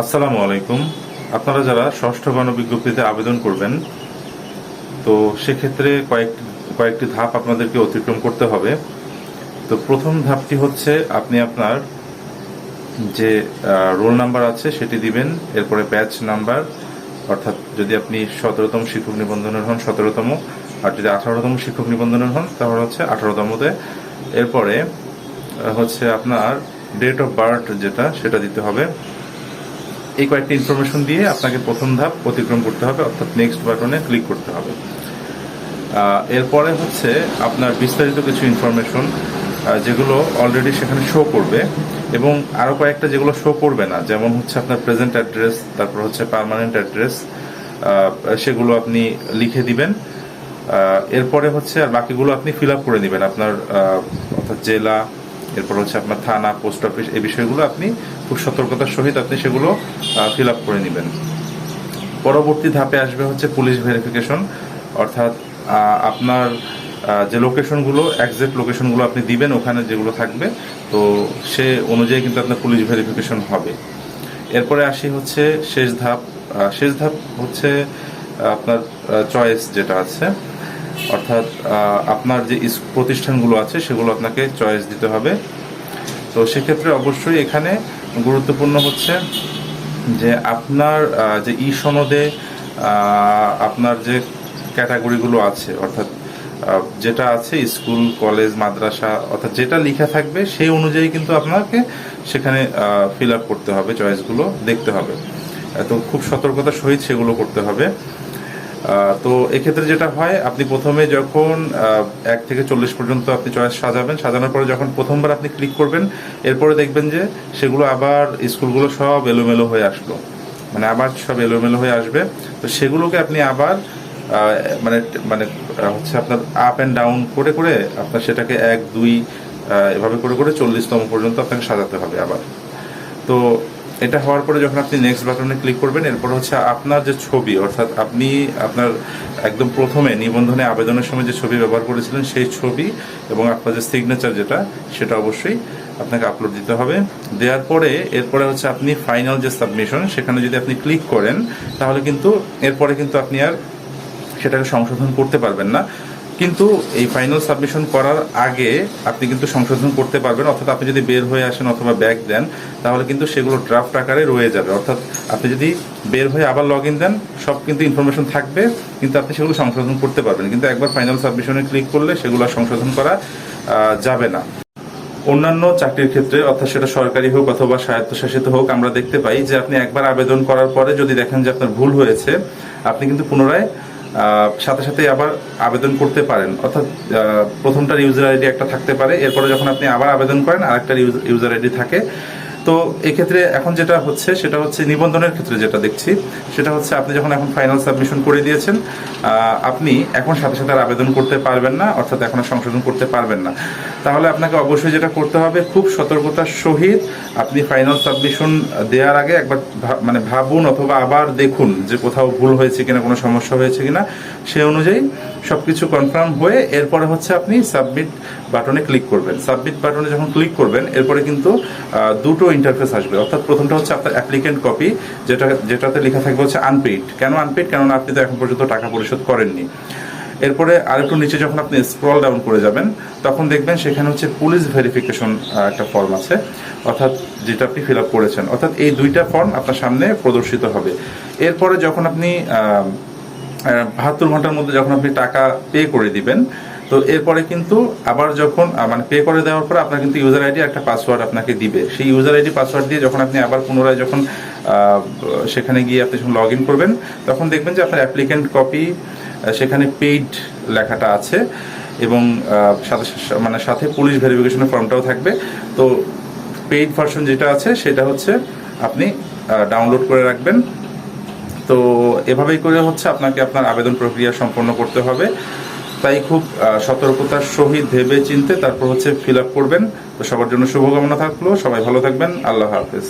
আসসালামু আলাইকুম। আপনারা যারা ষষ্ঠ গণবিজ্ঞপ্তিতে আবেদন করবেন, তো সেক্ষেত্রে কয়েকটি কয়েকটি ধাপ আপনাদেরকে অতিক্রম করতে হবে। তো প্রথম ধাপটি হচ্ছে আপনি আপনার যে রোল নাম্বার আছে সেটি দিবেন, এরপরে ব্যাচ নাম্বার, অর্থাৎ যদি আপনি সতেরোতম শিক্ষক নিবন্ধনের হন, সতেরোতম, আর যদি আঠারোতম শিক্ষক নিবন্ধনের হন, তাহলে হচ্ছে আঠারোতমতে। এরপরে হচ্ছে আপনার ডেট অফ বার্থ যেটা, সেটা দিতে হবে। এই কয়েকটি ইনফরমেশন দিয়ে আপনাকে প্রথম ধাপ অতিক্রম করতে হবে, অর্থাৎ নেক্সট বাটনে ক্লিক করতে হবে। এরপরে হচ্ছে আপনার বিস্তারিত কিছু ইনফরমেশন যেগুলো অলরেডি সেখানে শো করবে এবং আরও কয়েকটা যেগুলো শো করবে না, যেমন হচ্ছে আপনার প্রেজেন্ট অ্যাড্রেস তারপর হচ্ছে পার্মানেন্ট অ্যাড্রেস সেগুলো আপনি লিখে দিবেন। এরপরে হচ্ছে আর বাকিগুলো আপনি ফিল আপ করে নেবেন, আপনার অর্থাৎ জেলা এরপর হচ্ছে আপনার থানা পোস্ট অফিস এই বিষয়গুলো আপনি খুব সতর্কতার সহিত আপনি সেগুলো ফিল আপ করে নেবেন। পরবর্তী ধাপে আসবে হচ্ছে পুলিশ ভেরিফিকেশন অর্থাৎ আপনার যে লোকেশনগুলো একজ্যাক্ট লোকেশনগুলো আপনি দিবেন ওখানে যেগুলো থাকবে, তো সে অনুযায়ী কিন্তু আপনার পুলিশ ভেরিফিকেশন হবে। এরপরে আসি হচ্ছে শেষ ধাপ শেষ ধাপ হচ্ছে আপনার চয়েস যেটা আছে। অর্থাৎ আপনার যে প্রতিষ্ঠানগুলো আছে, সেগুলো আপনাকে চয়েস দিতে হবে। তো সেক্ষেত্রে অবশ্যই এখানে গুরুত্বপূর্ণ হচ্ছে যে আপনার যে ই সনদে আপনার যে ক্যাটাগরিগুলো আছে, অর্থাৎ যেটা আছে স্কুল, কলেজ, মাদ্রাসা, অর্থাৎ যেটা লেখা থাকবে, সেই অনুযায়ী কিন্তু আপনাকে সেখানে ফিল আপ করতে হবে চয়েসগুলো দেখতে হবে। তো খুব সতর্কতার সহিত সেগুলো করতে হবে। তো এক্ষেত্রে যেটা হয়, আপনি প্রথমে যখন এক থেকে চল্লিশ পর্যন্ত আপনি চয়েস সাজাবেন, সাজানোর পরে যখন প্রথমবার আপনি ক্লিক করবেন, এরপরে দেখবেন যে সেগুলো আবার স্কুলগুলো সব এলোমেলো হয়ে আসলো। মানে আবার সব এলোমেলো হয়ে আসবে। তো সেগুলোকে আপনি আবার মানে মানে হচ্ছে আপনার আপ অ্যান্ড ডাউন করে করে আপনার সেটাকে এক, দুই এভাবে করে করে চল্লিশতম পর্যন্ত আপনাকে সাজাতে হবে আবার। তো এটা হওয়ার পরে যখন আপনি নেক্সট বাটনে ক্লিক করবেন, এরপর হচ্ছে আপনার যে ছবি, অর্থাৎ আপনি আপনার একদম প্রথমে নিবন্ধনে আবেদনের সময় যে ছবি ব্যবহার করেছিলেন, সেই ছবি এবং আপনার যে সিগনেচার যেটা, সেটা অবশ্যই আপনাকে আপলোড দিতে হবে। দেওয়ার পরে এরপরে হচ্ছে আপনি ফাইনাল যে সাবমিশন সেখানে যদি আপনি ক্লিক করেন, তাহলে কিন্তু এরপরে কিন্তু আপনি আর সেটাকে সংশোধন করতে পারবেন না। কিন্তু এই ফাইনাল সাবমিশন করার আগে আপনি কিন্তু সংশোধন করতে পারবেন, অর্থাৎ আপনি যদি বের হয়ে আসেন অথবা ব্যাক দেন, তাহলে কিন্তু সেগুলো ড্রাফট আকারে রয়ে যাবে। অর্থাৎ আপনি যদি বের হয়ে আবার লগ ইন দেন, সব কিন্তু ইনফরমেশন থাকবে, কিন্তু আপনি সেগুলো সংশোধন করতে পারবেন। কিন্তু একবার ফাইনাল সাবমিশনে ক্লিক করলে সেগুলো সংশোধন করা যাবে না। অন্যান্য চাকরির ক্ষেত্রে, অর্থাৎ সেটা সরকারি হোক অথবা স্বায়ত্তশাসিত হোক, আমরা দেখতে পাই যে আপনি একবার আবেদন করার পরে যদি দেখেন যে আপনার ভুল হয়েছে, আপনি কিন্তু পুনরায় সাথে সাথে আবার আবেদন করতে পারেন। অর্থাৎ প্রথমটার ইউজার আইডি একটা থাকতে পারে। এরপরে যখন আপনি আবার আবেদন করেন, আরেকটার ইউজার আইডি থাকে। তো এক্ষেত্রে এখন যেটা হচ্ছে, সেটা হচ্ছে নিবন্ধনের ক্ষেত্রে যেটা দেখছি, সেটা হচ্ছে আপনি যখন এখন ফাইনাল সাবমিশন করে দিয়েছেন আপনি এখন সাথে সাথে আর আবেদন করতে পারবেন না, অর্থাৎ এখন সংশোধন করতে পারবেন না। তাহলে আপনাকে অবশ্যই যেটা করতে হবে, খুব সতর্কতার সহিত আপনি ফাইনাল সাবমিশন দেওয়ার আগে একবার মানে ভাবুন অথবা আবার দেখুন যে কোথাও ভুল হয়েছে কিনা, কোনো সমস্যা হয়েছে কিনা। সে অনুযায়ী সব কিছু কনফার্ম হয়ে এরপরে হচ্ছে আপনি সাবমিট বাটনে ক্লিক করবেন। সাবমিট বাটনে যখন ক্লিক করবেন, এরপরে কিন্তু দুটো ইন্টারফেস আসবে। অর্থাৎ প্রথমটা হচ্ছে আপনার অ্যাপ্লিকেন্ট কপি যেটা যেটাতে লেখা থাকবে হচ্ছে আনপেইড কেন আনপেইড কেননা আপনি তো এখন পর্যন্ত টাকা পরিশোধ করেননি। এরপরে আরেকটু নিচে যখন আপনি স্ক্রল ডাউন করে যাবেন, তখন দেখবেন সেখানে হচ্ছে পুলিশ ভেরিফিকেশন একটা ফর্ম আছে। অর্থাৎ যেটা আপনি ফিল আপ করেছেন। অর্থাৎ এই দুইটা ফর্ম আপনার সামনে প্রদর্শিত হবে। এরপরে যখন আপনি বাহাত্তর ঘণ্টার মধ্যে যখন আপনি টাকা পে করে দিবেন তো এরপরে কিন্তু আবার যখন মানে পে করে দেওয়ার পর আপনার কিন্তু ইউজার আইডি একটা পাসওয়ার্ড আপনাকে দিবে। সেই ইউজার আইডি পাসওয়ার্ড দিয়ে যখন আপনি আবার পুনরায় যখন সেখানে গিয়ে আপনি যখন লগ ইন করবেন, তখন দেখবেন যে আপনার অ্যাপ্লিকেন্ট কপি সেখানে পেইড লেখাটা আছে এবং সাথে মানে সাথে পুলিশ ভেরিফিকেশনের ফর্মটাও থাকবে। তো পেইড ভার্সন যেটা আছে সেটা হচ্ছে আপনি ডাউনলোড করে রাখবেন। তো এভাবেই করে হচ্ছে আপনাকে আপনার আবেদন প্রক্রিয়া সম্পন্ন করতে হবে। তাই খুব সতর্কতার সহিত ভেবে চিনতে তারপর হচ্ছে ফিল আপ করবেন। তো সবার জন্য শুভকামনা থাকল। সবাই ভালো থাকবেন। আল্লাহ হাফেজ।